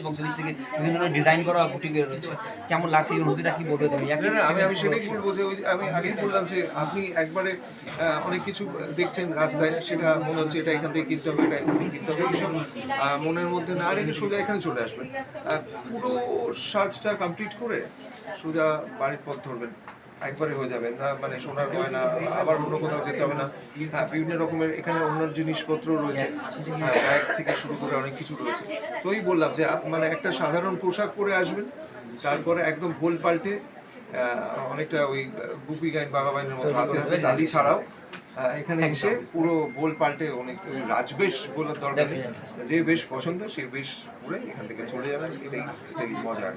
এবং সেদিক থেকে বিভিন্ন ধরনের ডিজাইন করা বুটিক রয়েছে। কেমন লাগছে এই অনুভূতিটা? কি বলবে তুমি? আমি আমি সেটাই বলব যে ওই আমি আগেই বললাম যে আপনি একবারে অনেক কিছু দেখছেন রাস্তায়, সেটা মনে হচ্ছে এটা এখান থেকে কিনতে হবে, এটা এখান থেকে কিনতে হবে, এইসব মনের মধ্যে না রেখে সোজা এখানে চলে আসবেন। পুরো সাজটা কমপ্লিট করে সোজা বাড়ির পথ ধরবেন। একবারে হয়ে যাবে। না মানে সোনার গয়না আবার অন্য কোথাও যেতে হবে না। হ্যাঁ বিভিন্ন রকমের এখানে অন্য জিনিসপত্র রয়েছে। হ্যাঁ ব্যাগ থেকে শুরু করে অনেক কিছু রয়েছে। তো ওই বললাম যে মানে একটা সাধারণ পোশাক পরে আসবেন তারপরে একদম ভোল পাল্টে অনেকটা ওই গুপি গাইন বাবা বাইনের মতো হাতে হাতে ডালি ছাড়াও এখানে এসে পুরো বোল পাল্টে অনেক রাজবেশ বলার দরকার নেই। যে বেশ পছন্দ সে বেশ পরে এখান থেকে চলে যাবেন এটাই এটাই মজা।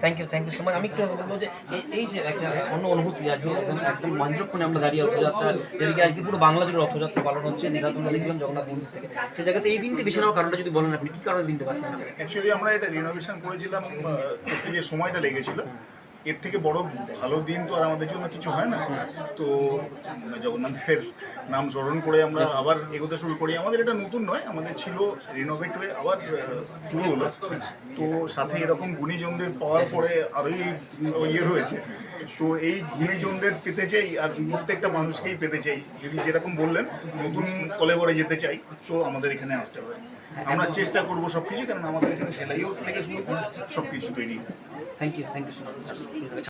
Thank you thank you so much আমি একটু বলব যে এই- এই যে একটা অন্য অনুভূতি আজকে একদম একদম মহেন্দ্রক্ষণে আমরা দাঁড়িয়ে রথযাত্রা যেদিকে আজকে পুরো বাংলা জুড়ে রথযাত্রা পালন হচ্ছে দীঘা তোমরা দেখলাম জগন্নাথ মন্দির থেকে। সেই জায়গাতে এই দিনটি বেছে নেওয়ার কারণটা যদি বলেন আপনি কি কারণে দিনটা বাঁচলেন অ্যাকচুয়ালি আমরা এটা রিনোভেশন করেছিলাম যে সময়টা লেগেছিল। এর থেকে বড় ভালো দিন তো আর আমাদের জন্য কিছু হয় না। তো জগন্নাথের নাম স্মরণ করে আমরা আবার এগোতে শুরু করি। আমাদের এটা নতুন নয়, আমাদের ছিল রিনোভেট হয়ে আবার শুরু হলো। তো সাথে এরকম গুণীজনদের পাওয়ার পরে আরোই ইয়ে রয়েছে। তো এই গুণীজনদের পেতে চাই আর প্রত্যেকটা মানুষকেই পেতে চাই। যদি যেরকম বললেন, নতুন কলেবরে যেতে চাই, তো আমাদের এখানে আসতে হবে। আমরা চেষ্টা করব সব কিছু কারণ আমাদের এখানে সেলাইও থেকে শুরু করে সব কিছু তৈরি থ্যাংক ইউ থ্যাংক ইউ